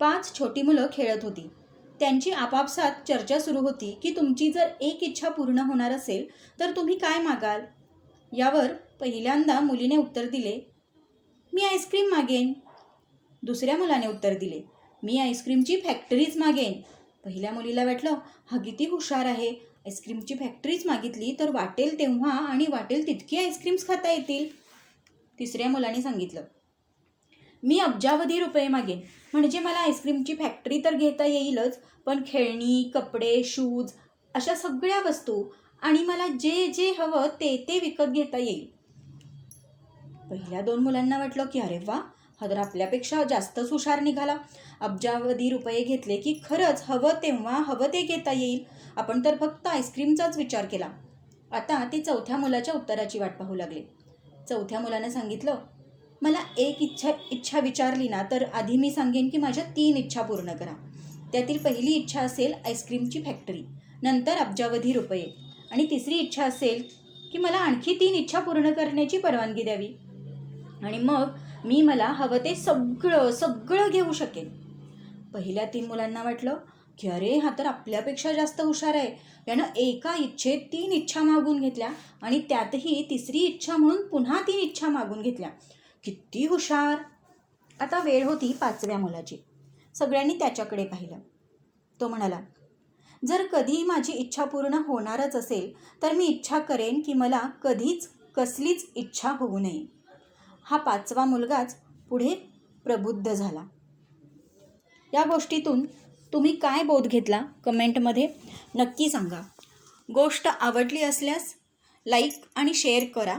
पाच छोटी मुलं खेळत होती. त्यांची आपापसात चर्चा सुरू होती की तुमची जर एक इच्छा पूर्ण होणार असेल तर तुम्ही काय मागाल? यावर पहिल्यांदा मुलीने उत्तर दिले मी आईस्क्रीम मागेन. दुसऱ्या मुलाने उत्तर दिले मी आईस्क्रीमची फॅक्टरीच मागेन. पहिल्या मुलीला वाटलं हा किती हुशार आहे. आईस्क्रीमची फॅक्टरीच मागितली तर वाटेल तेव्हा आणि वाटेल तितकी आईस्क्रीम्स खाता येतील. तिसऱ्या मुलाने सांगितलं मी अब्जावधी रुपये मागेन म्हणजे मला आईस्क्रीमची फॅक्टरी तर घेता येईलच पण खेळणी कपडे शूज अशा सगळ्या वस्तू आणि मला जे जे हवं ते ते विकत घेता येईल. पहिल्या दोन मुलांना वाटलं की अरे वा हा तर आपल्यापेक्षा जास्तच हुशार निघाला. अब्जावधी रुपये घेतले की खरंच हवं तेव्हा हवं ते घेता येईल. आपण तर फक्त आईस्क्रीमचाच विचार केला. आता ते चौथ्या मुलाच्या उत्तराची वाट पाहू लागले. चौथ्या मुलानं सांगितलं मला एक इच्छा इच्छा विचारली ना तर आधी मी सांगेन की माझ्या तीन इच्छा पूर्ण करा. त्यातील पहिली इच्छा असेल आईस्क्रीमची फॅक्टरी नंतर अब्जावधी रुपये. आणि तिसरी इच्छा असेल की मला आणखी तीन इच्छा पूर्ण करण्याची परवानगी द्यावी. आणि मग मी मला हवं ते सगळं सगळं घेऊ शकेन. पहिल्या तीन मुलांना वाटलं की अरे हा तर आपल्यापेक्षा जास्त हुशार आहे. यानं एका इच्छेत तीन इच्छा मागून घेतल्या आणि त्यातही तिसरी इच्छा म्हणून पुन्हा तीन इच्छा मागून घेतल्या. किती हुशार. आता वेळ होती पाचव्या मुलाची. सगळ्यांनी त्याच्याकडे पाहिलं. तो म्हणाला जर कधी माझी इच्छा पूर्ण होणारच असेल तर मी इच्छा करेन की मला कधीच कसलीच इच्छा होऊ नये. हा पाचवा मुलगाच पुढे प्रबुद्ध झाला. या गोष्टीतून तुम्ही काय बोध घेतला कमेंटमध्ये नक्की सांगा. गोष्ट आवडली असल्यास लाईक आणि शेअर करा.